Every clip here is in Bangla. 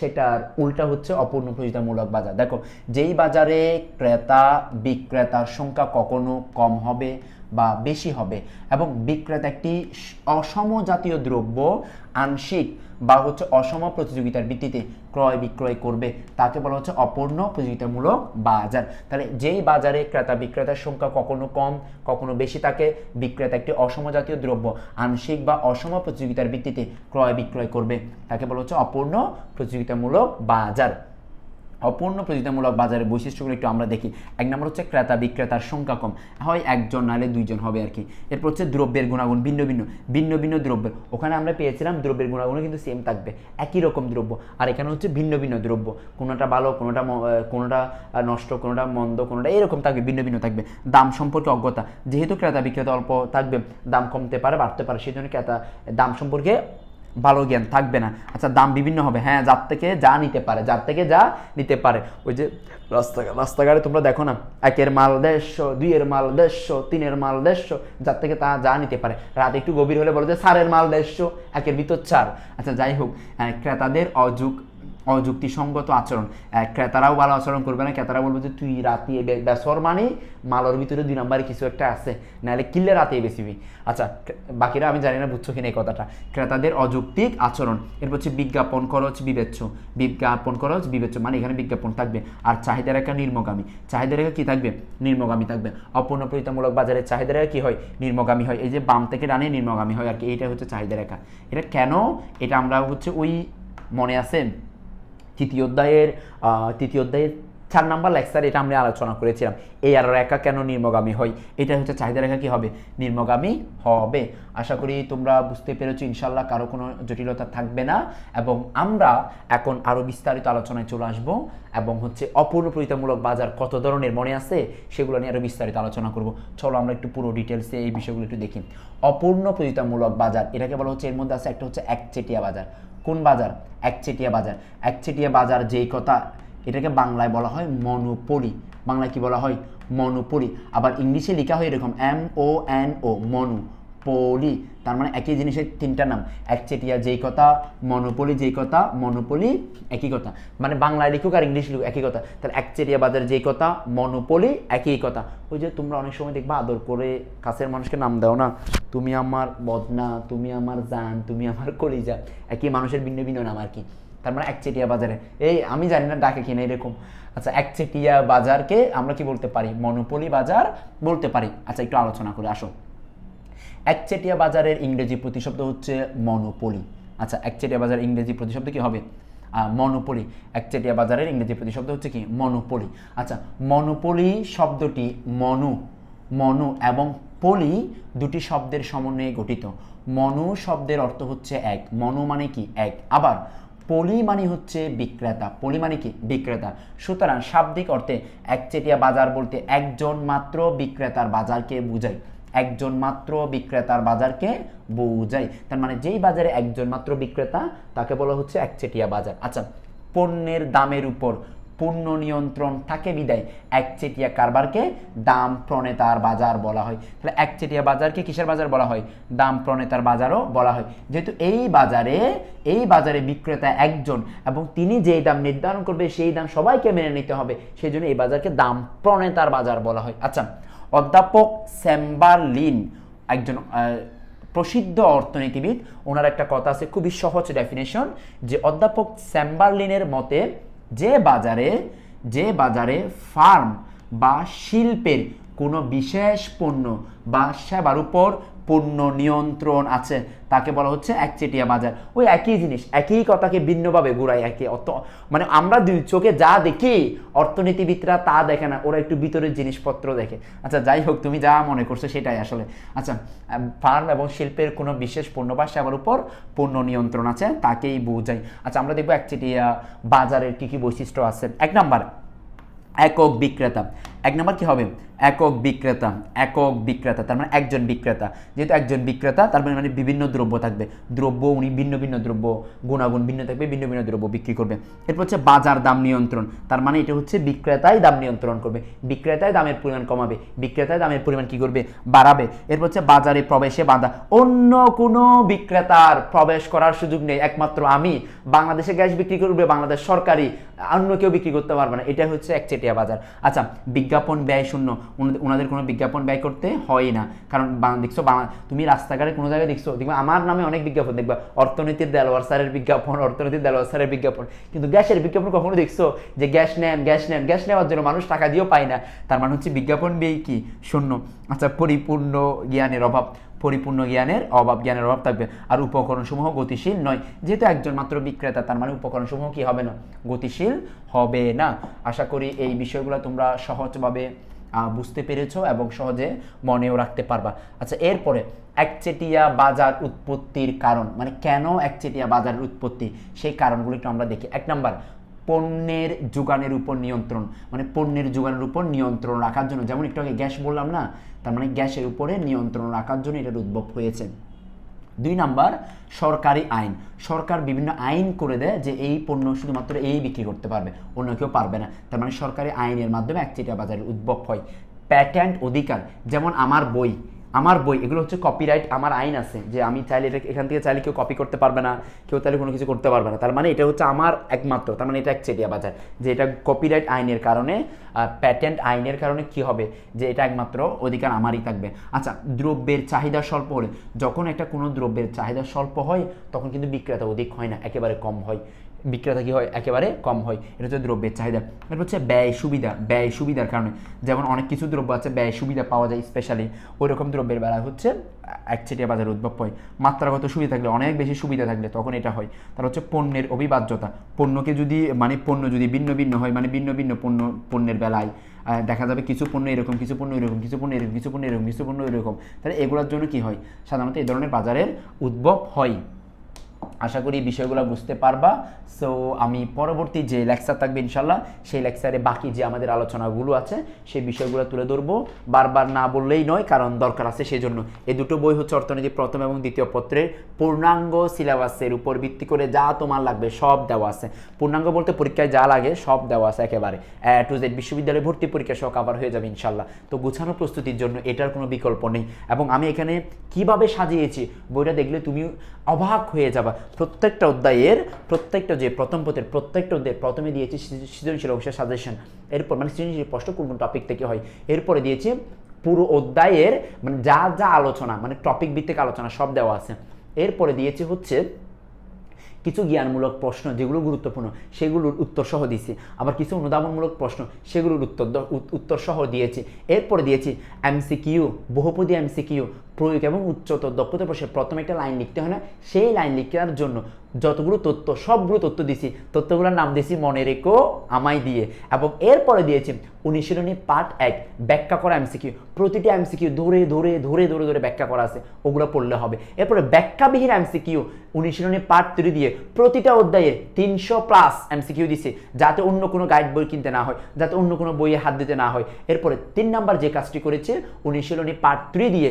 সেটার উল্টা হচ্ছে অপূর্ণ প্রতিযোগিতামূলক বাজার। দেখো, যেই বাজারে ক্রেতা, বিক্রেতার সংখ্যা কখনো কম হবে বা বেশি হবে। এবং বিক্রেতা একটি অসম জাতীয় দ্রব্য, আংশিক বা হচ্ছে অসম প্রতিযোগিতার ভিত্তিতে ক্রয় বিক্রয় করবে। তাকে বলা হচ্ছে অপূর্ণ প্রতিযোগিতামূলক বাজার। তাহলে যেই বাজারে ক্রেতা বিক্রেতার সংখ্যা কখনো কম, কখনো বেশি থাকে, বিক্রেতা একটি অসম জাতীয় দ্রব্য, আংশিক বা অসম প্রতিযোগিতার ভিত্তিতে ক্রয় বিক্রয় করবে। তাকে বলা হচ্ছে অপূর্ণ প্রতিযোগিতামূলক বাজার। অপূর্ণ প্রতিযোগিতামূলক বাজারের বৈশিষ্ট্যগুলো একটু আমরা দেখি। এক নম্বর হচ্ছে ক্রেতা, বিক্রেতার সংখ্যা কম। হয় একজন, নাহলে দুইজন হবে আর কি। এরপর হচ্ছে দ্রব্যের গুণাগুণ, ভিন্ন ভিন্ন ভিন্ন ভিন্ন দ্রব্যের ওখানে আমরা পেয়েছিলাম দ্রব্যের গুণাগুণ কিন্তু সেম থাকবে। একই রকম দ্রব্য। আর এখানে হচ্ছে ভিন্ন ভিন্ন দ্রব্য। কোনোটা ভালো, কোনোটা কোনোটা নষ্ট, কোনোটা মন্দ, কোনোটা এরকম থাকবে, ভিন্ন ভিন্ন থাকবে। দাম সম্পর্কে অজ্ঞতা। যেহেতু ক্রেতা, বিক্রেতা অল্প থাকবে, দাম কমতে পারে, বাড়তে পারে সেই জন্য ক্রেতা, দাম সম্পর্কে ভালো জ্ঞান থাকবে না। আচ্ছা দাম বিভিন্ন হবে। হ্যাঁ যার থেকে যা নিতে পারে, যার থেকে যা নিতে পারে। ওই যে রাস্তাঘাট, রাস্তাঘাটে তোমরা দেখো না, একের মাল দেড়শো, দুইয়ের মাল দেড়শো, তিনের মাল দেড়শো, যার থেকে তা যা নিতে পারে। রাত একটু গভীর হলে বলো যে সারের মাল দেড়শো, একের ভিতর চার। আচ্ছা যাই হোক ক্রেতাদের অযুগ অযুক্তিসঙ্গত আচরণ। ক্রেতারাও ভালো আচরণ করবে না, ক্রেতারা বলবে যে তুই রাতে বেসর মানে মালের ভিতরে দুই নম্বরে কিছু একটা আছে, নাহলে কিনলে রাতে বেশিবি আচ্ছা বাকিরা আমি জানি না, বুঝছ কিনা এই কথাটা। ক্রেতাদের অযৌক্তিক আচরণ। এরপর হচ্ছে বিজ্ঞাপন খরচ বিবেচ্য। বিজ্ঞাপন খরচ বিবেচ্য মানে এখানে বিজ্ঞাপন থাকবে। আর চাহিদা রেখা নির্মগামী। চাহিদা রেখা কী থাকবে? নির্মগামী থাকবে। অপূর্ণ প্রতিতামূলক বাজারে চাহিদা রেখা কী হয়? নির্মগামী হয়। এই যে বাম থেকে ডানে নির্মগামী হয় আর কি এইটা হচ্ছে চাহিদা রেখা। এটা কেন? এটা আমরা হচ্ছে ওই মনে আছে তৃতীয় অধ্যায়ের তৃতীয় অধ্যায়ের চার নাম্বার লেকচার এটা আমরা আলোচনা করেছিলাম। এই আর রেখা কেন নির্মগামী হয়? এটা হচ্ছে চাহিদা রেখা কি হবে? নির্মগামী হবে। আশা করি তোমরা বুঝতে পেরেছ ইনশাল্লাহ কারও কোনো জটিলতা থাকবে না এবং আমরা এখন আরও বিস্তারিত আলোচনায় চলে আসব এবং হচ্ছে অপূর্ণ প্রতিতামূলক বাজার কত ধরনের মনে আছে সেগুলো নিয়ে আরও বিস্তারিত আলোচনা করব। চলো আমরা একটু পুরো ডিটেলসে এই বিষয়গুলো একটু দেখি। অপূর্ণ প্রতিতামূলক বাজার, এটাকে বলা হচ্ছে, এর মধ্যে আছে একটা হচ্ছে একচেটিয়া বাজার। কোন বাজার? একচেটিয়া বাজার। একচেটিয়া বাজার যেই কথা এটাকে বাংলায় বলা হয় মনোপলি। বাংলায় কি বলা হয়? মনোপরি আবার ইংলিশে লেখা হয় এরকম M O N O monopoly তার মানে একই জিনিসের তিনটা নাম। একচেটিয়া যেই কথা, মনোপলি যেই কথা, মনোপলি একই কথা। মানে বাংলায় লিখুক আর ইংলিশ লিখুক একই কথা। তাহলে একচেটিয়া বাজার যেই কথা, মনোপলি একই কথা। ওই যে তোমরা অনেক সময় দেখবা আদর করে কাছের মানুষকে নাম দাও না। তুমি আমার বদনা, তুমি আমার জান, তুমি আমার কলিজা। একই মানুষের ভিন্ন ভিন্ন নাম আর কি। তার মানে একচেটিয়া বাজারে। এই আমি জানি না ডাকে কিনা এরকম। আচ্ছা একচেটিয়া বাজারকে আমরা কি বলতে পারি? মনোপলি বাজার বলতে পারি। আচ্ছা একটু আলোচনা করে আসো। একচেটিয়া বাজারের ইংরেজি প্রতিশব্দ হচ্ছে মনোপলি আচ্ছা একচেটিয়া বাজার ইংরেজি প্রতিশব্দ কি হবে? মনোপলি একচেটিয়া বাজারের ইংরেজি প্রতিশব্দ হচ্ছে কি? মনোপলি আচ্ছা মনোপলি শব্দটি মনু। মনু এবং পলি দুটি শব্দের সমন্বয়ে গঠিত। মনু শব্দের অর্থ হচ্ছে এক। মনু মানে কি? এক। আবার পলি মানে হচ্ছে বিক্রেতা। পলি মানে কি? বিক্রেতা। সুতরাং শাব্দিক অর্থে একচেটিয়া বাজার বলতে একজন মাত্র বিক্রেতার বাজারকে বুঝায় একজন মাত্র বিক্রেতার বাজারকে বুঝায় তার মানে যেই বাজারে একজন মাত্র বিক্রেতা, তাকে বলা হচ্ছে একচেটিয়া বাজার। আচ্ছা পণ্যের দামের উপর পূর্ণ নিয়ন্ত্রণ থাকে বিদায়। একচেটিয়া কারবারকে দাম প্রণেতার বাজার বলা হয়। তাহলে একচেটিয়া বাজারকে কিসের বাজার বলা হয়? দাম প্রণেতার বাজারও বলা হয়। যেহেতু এই বাজারে এই বাজারে বিক্রেতা একজন এবং তিনি যেই দাম নির্ধারণ করবে, সেই দাম সবাইকে মেনে নিতে হবে। সেই জন্য এই বাজারকে দাম প্রণেতার বাজার বলা হয়। আচ্ছা অধ্যাপক স্যাম্বারলিন একজন প্রসিদ্ধ অর্থনীতিবিদ, ওনার একটা কথা আছে, খুবই সহজ ডেফিনেশন যে অধ্যাপক স্যাম্বারলিনের মতে যে বাজারে যে বাজারে ফার্ম বা শিল্পের কোনো বিশেষ পণ্য বা সেবার উপর পণ্য নিয়ন্ত্রণ আছে, তাকে বলা হচ্ছে একচেটিয়া বাজার। ওই একই জিনিস, একই কথাকে ভিন্নভাবে ঘুরাই একই অত মানে আমরা দুই চোখে যা দেখি, অর্থনীতিবিদরা তা দেখে না, ওরা একটু ভিতরের জিনিসপত্র দেখে। আচ্ছা যাই হোক, তুমি যা মনে করছ সেটাই আসলে। আচ্ছা ফার্ম এবং শিল্পের কোনো বিশেষ পণ্য বা সেবার উপর পণ্য নিয়ন্ত্রণ আছে, তাকেই বোঝাই। আচ্ছা আমরা দেখব একচেটিয়া বাজারের কী কী বৈশিষ্ট্য আছে। এক নাম্বার, একক বিক্রেতা। এক নাম্বার কি হবে? একক বিক্রেতা একক বিক্রেতা, তার মানে একজন বিক্রেতা। যেহেতু একজন বিক্রেতা, তার মানে মানে বিভিন্ন দ্রব্য থাকবে। দ্রব্য উনি ভিন্ন ভিন্ন দ্রব্য, গুণাগুণ ভিন্ন থাকবে, ভিন্ন ভিন্ন দ্রব্য বিক্রি করবে। এরপর হচ্ছে বাজার দাম নিয়ন্ত্রণ। তার মানে এটা হচ্ছে বিক্রেতাই দাম নিয়ন্ত্রণ করবে। বিক্রেতাই দামের পরিমাণ কমাবে। বিক্রেতাই দামের পরিমাণ কি করবে? বাড়াবে। এরপর হচ্ছে বাজারে প্রবেশে বাধা। অন্য কোনো বিক্রেতার প্রবেশ করার সুযোগ নেই। একমাত্র আমি। বাংলাদেশে গ্যাস বিক্রি করবে, বাংলাদেশ সরকারি অন্য কেউ বিক্রি করতে পারবে না। এটা হচ্ছে একচেটিয়া বাজার। আচ্ছা বিজ্ঞাপন ব্যয় শূন্য। ওনাদের- কোনো বিজ্ঞাপন ব্যয় করতে হয় না। কারণ দেখছ তুমি রাস্তাঘাটে কোনো জায়গায় দেখছ, দেখবে আমার নামে অনেক বিজ্ঞাপন, দেখবা অর্থনীতির দেলোয়ার স্যারের বিজ্ঞাপন, অর্থনীতির দেলোয়ার স্যারের বিজ্ঞাপন। কিন্তু গ্যাসের বিজ্ঞাপন কখনো দেখছ? যে গ্যাস নেন গ্যাস নেন, গ্যাস নেওয়ার জন্য মানুষ টাকা দিয়েও পায় না। তার মানে হচ্ছে বিজ্ঞাপন ব্যয় কি? শূন্য। আচ্ছা পরিপূর্ণ জ্ঞানের অভাব। পরিপূর্ণ জ্ঞানের অভাব জ্ঞানের অভাব থাকবে। আর উপকরণসমূহ গতিশীল নয়। যেহেতু একজন মাত্র বিক্রেতা, তার মানে উপকরণসমূহ কি হবে না? গতিশীল হবে না। আশা করি এই বিষয়গুলো তোমরা সহজভাবে বুঝতে পেরেছ এবং সহজে মনেও রাখতে পারবা। আচ্ছা এরপরে একচেটিয়া বাজার উৎপত্তির কারণ। মানে কেন একচেটিয়া বাজার উৎপত্তি? সেই কারণগুলো একটু আমরা দেখি। এক নাম্বার, পণ্যের যোগানের উপর নিয়ন্ত্রণ। মানে পণ্যের যোগানের উপর নিয়ন্ত্রণ রাখার জন্য। যেমন একটু আগে গ্যাস বললাম না? তার মানে গ্যাসের উপরে নিয়ন্ত্রণ রাখার জন্য এটার উদ্ভব হয়েছে। দুই নাম্বার, সরকারি আইন। সরকার বিভিন্ন আইন করে দেয় যে এই পণ্য শুধুমাত্র এই বিক্রি করতে পারবে, অন্য কেউ পারবে না। তার মানে সরকারি আইনের মাধ্যমে একচেটিয়া বাজারের উদ্ভব হয়। প্যাটেন্ট অধিকার, যেমন আমার বই আমার বই, এগুলো হচ্ছে কপিরাইট আমার আইন আছে, যে আমি চাইলে এটা এখান থেকে চাইলে কেউ কপি করতে পারবে না, কেউ তাহলে কোনো কিছু করতে পারবে না। তার মানে এটা হচ্ছে আমার একমাত্র, তার মানে এটা একচেটিয়া বাজার, যে এটা কপিরাইট আইনের কারণে প্যাটেন্ট আইনের কারণে কি হবে, যে এটা একমাত্র অধিকার আমারই থাকবে। আচ্ছা দ্রব্যের চাহিদা স্বল্প হলে, যখন একটা কোনো দ্রব্যের চাহিদা স্বল্প হয়, তখন কিন্তু বিক্রেতা অধিক হয় না, একেবারে কম হয়। বিক্রেতা কি হয়? একেবারে কম হয়। এটা হচ্ছে দ্রব্যের চাহিদা। এরপর হচ্ছে ব্যয়, সুবিধা। ব্যয়, সুবিধার কারণে যেমন অনেক কিছু দ্রব্য আছে, ব্যয়, সুবিধা পাওয়া যায় স্পেশালি ওই রকম দ্রব্যের বেলা হচ্ছে একচেটিয়া বাজার উদ্ভব হয়। মাত্রাগত সুবিধা থাকলে, অনেক বেশি সুবিধা থাকলে তখন এটা হয়। তার হচ্ছে পণ্যের অবিভাজ্যতা। পণ্যকে যদি মানে পণ্য যদি ভিন্ন ভিন্ন হয় মানে ভিন্ন ভিন্ন পণ্য, পণ্যের বেলায় দেখা যাবে কিছু পণ্য এরকম, কিছু পণ্য এরকম কিছু পণ্য এরকম, কিছু পণ্য এরকম, কিছু পণ্য এরকম তাহলে এগুলোর জন্য কি হয়? সাধারণত এই ধরনের বাজারের উদ্ভব হয়। আশা করি বিষয়গুলো বুঝতে পারবা। সো আমি পরবর্তী যে লেকচার থাকবে ইনশাল্লাহ সেই লেকচারে বাকি যে আমাদের আলোচনাগুলো আছে, সেই বিষয়গুলো তুলে ধরবো। বারবার না বললেই নয়, কারণ দরকার আছে সেই জন্য এই দুটো বই হচ্ছে অর্থনীতি প্রথম এবং দ্বিতীয় পত্রের পূর্ণাঙ্গ সিলেবাসের উপর ভিত্তি করে যা তোমার লাগবে সব দেওয়া আছে। পূর্ণাঙ্গ বলতে পরীক্ষায় যা লাগে সব দেওয়া আছে একেবারে। টু জেড বিশ্ববিদ্যালয়ে ভর্তি পরীক্ষা সহ কাভার হয়ে যাবে ইনশাল্লাহ তো গুছানো প্রস্তুতির জন্য এটার কোনো বিকল্প নেই। এবং আমি এখানে কীভাবে সাজিয়েছি, বইটা দেখলে তুমি অবাক হয়ে যাবা। প্রত্যেকটা অধ্যায়ের, প্রত্যেকটা যে প্রথম পথের প্রত্যেকটা অধ্যায় প্রথমে দিয়েছি সৃজনশীল অংশের সাজেশন এরপর মানে সৃজনশীল প্রশ্ন কোন কোন টপিক থেকে হয়? এরপরে দিয়েছি পুরো অধ্যায়ের মানে যা যা আলোচনা মানে টপিক ভিত্তিক আলোচনা সব দেওয়া আছে। এরপরে দিয়েছি হচ্ছে কিছু জ্ঞানমূলক প্রশ্ন যেগুলো গুরুত্বপূর্ণ, সেগুলোর উত্তর সহ দিয়েছি। আবার কিছু অনুধাবনমূলক প্রশ্ন, সেগুলোর উত্তর উত্তর সহ দিয়েছি। এরপরে দিয়েছি এমসিকিউ বহুপদী এমসিকিউ প্রয়োগ এবং উচ্চতর দক্ষতা প্রশ্নে প্রথমে একটা লাইন লিখতে হয় না, সেই লাইন লিখার জন্য যতগুলো তথ্য, সবগুলো তথ্য দিছি, তথ্যগুলোর নাম দিয়েছি মনে রেখো আমায় দিয়ে। এবং এরপরে দিয়েছি অনুশীলনী পার্ট এক, ব্যাখ্যা করা এমসিকিউ প্রতিটি এমসিকিউ ধরে ধরে ধরে ধরে ধরে ব্যাখ্যা করা আছে, ওগুলো পড়লে হবে। এরপরে ব্যাখ্যাবিহীন এমসিকিউ অনুশীলনী পার্ট থ্রি দিয়ে প্রতিটা অধ্যায়ে তিনশো প্লাস এমসিকিউ দিছে, যাতে অন্য কোনো গাইড বই কিনতে না হয়, যাতে অন্য কোনো বইয়ে হাত দিতে না হয়। এরপরে তিন নাম্বার যে কাজটি করেছে, অনুশীলনী পার্ট থ্রি দিয়ে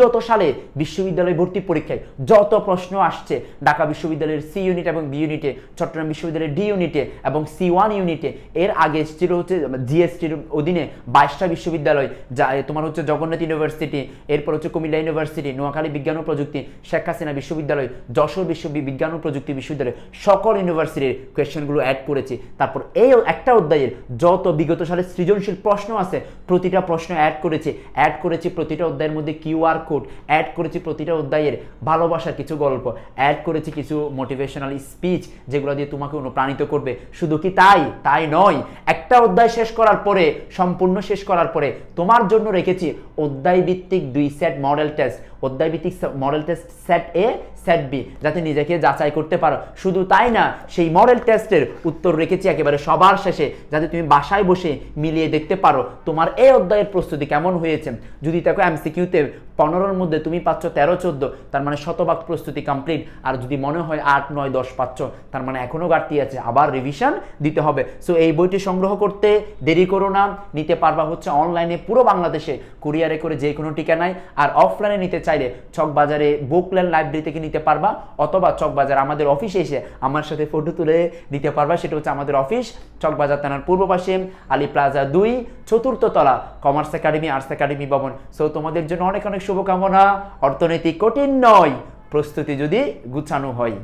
বিগত সালে বিশ্ববিদ্যালয় ভর্তি পরীক্ষায় যত প্রশ্ন আসছে, ঢাকা বিশ্ববিদ্যালয়ের সি ইউনিট এবং বি ইউনিটে চট্টগ্রাম বিশ্ববিদ্যালয়ের ডি ইউনিটে এবং সি ওয়ান ইউনিটে এর আগে ছিল হচ্ছে জিএসটির অধীনে বাইশটা বিশ্ববিদ্যালয়, যা তোমার হচ্ছে জগন্নাথ ইউনিভার্সিটি, এরপর হচ্ছে কুমিল্লা ইউনিভার্সিটি, নোয়াখালী বিজ্ঞান ও প্রযুক্তি, শেখ হাসিনা বিশ্ববিদ্যালয়, যশোর বিশ্ব বিজ্ঞান ও প্রযুক্তি বিশ্ববিদ্যালয়, সকল ইউনিভার্সিটির কোয়েশ্চেনগুলো অ্যাড করেছি। তারপর এই একটা অধ্যায়ের যত বিগত সালে সৃজনশীল প্রশ্ন আছে, প্রতিটা প্রশ্ন অ্যাড করেছি। অ্যাড করেছি প্রতিটা অধ্যায়ের মধ্যে কিউ কিউআর কোড অ্যাড করেছি প্রতিটা অধ্যায়ের ভালোবাসার কিছু গল্প অ্যাড করেছি কিছু মোটিভেশনাল স্পিচ যেগুলো দিয়ে তোমাকে অনুপ্রাণিত করবে। শুধু কি তাই? তাই নয়। একটা অধ্যায় শেষ করার পরে, সম্পূর্ণ শেষ করার পরে তোমার জন্য রেখেছি অধ্যায় ভিত্তিক দুই সেট মডেল টেস্ট অধ্যায় ভিত্তিক model test set A set B যাতে নিজেকে যাচাই করতে পারো। শুধু তাই না, সেই মডেল টেস্টের উত্তর রেখেছি একেবারে সবার শেষে, যাতে তুমি বাসায় বসে মিলিয়ে দেখতে পারো তোমার এই অধ্যায়ের প্রস্তুতি কেমন হয়েছে। যদি দেখো এমসিকিউতে পনেরোর মধ্যে তুমি পাচ্ছ তেরো, চোদ্দ, তার মানে শতভাগ প্রস্তুতি কমপ্লিট আর যদি মনে হয় আট, নয়, দশ পাচ্ছ, তার মানে এখনও ঘাটতি আছে, আবার রিভিশন দিতে হবে। সো এই বইটি সংগ্রহ করতে দেরি করো না, নিতে পারবা হচ্ছে অনলাইনে পুরো বাংলাদেশে। কুরিয়ারে করে যে কোনো ঠিকানায়, আর অফলাইনে নিতে চাইলে চকবাজারে বুকল্যান্ড লাইব্রেরি থেকে নিতে পারবা, অথবা চকবাজার আমাদের অফিসে এসে আমার সাথে ফটো তুলে দিতে পারবা। সেটা হচ্ছে আমাদের অফিস চকবাজার থানার পূর্ব পাশে, আলী প্লাজা দুই, চতুর্থ তলা কমার্স একাডেমি আর্টস একাডেমি ভবন। সো তোমাদের জন্য অনেক অনেক শুভকামনা। অর্থনৈতিক কঠিন নয়। প্রস্তুতি যদি গুছানো হয়।